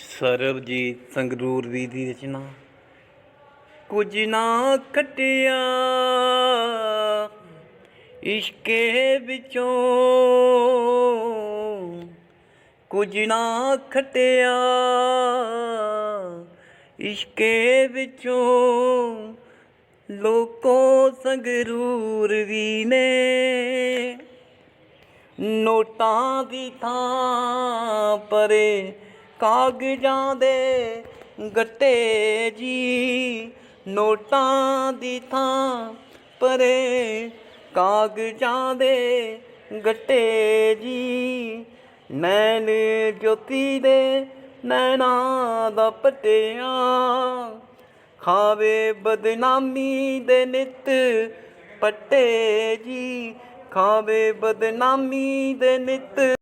ਸਰਬਜੀਤ ਸੰਗਰੂਰ ਵੀ ਦੀ ਰਚਨਾ। ਕੁਝ ਨਾ ਖਟਿਆ, ਇਸ਼ਕੇ ਵਿੱਚੋਂ। ਕੁਝ ਨਾ ਖਟਿਆ, ਇਸ਼ਕੇ ਵਿੱਚੋਂ। ਲੋਕੋ ਸੰਗਰੂਰ ਵੀ ਨੇ। ਨੋਟਾਂ ਦੀ ਥਾਂ ਪਰੇ ਕਾਗਜ਼ਾਂ ਦੇ ਗੱਟੇ ਜੀ, ਨੋਟਾਂ ਦੀ ਥਾਂ ਪਰੇ ਕਾਗਜ਼ਾਂ ਦੇ ਗੱਟੇ ਜੀ, ਨੈਣ ਜੋਤੀ ਦੇ ਨੈਣਾ ਦਾ ਪਟਿਆ, ਖਾਵੇ ਬਦਨਾਮੀ ਦੇ ਨਿਤ ਪੱਟੇ ਜੀ, ਖਾਵੇ ਬਦਨਾਮੀ ਦੇ ਨਿਤ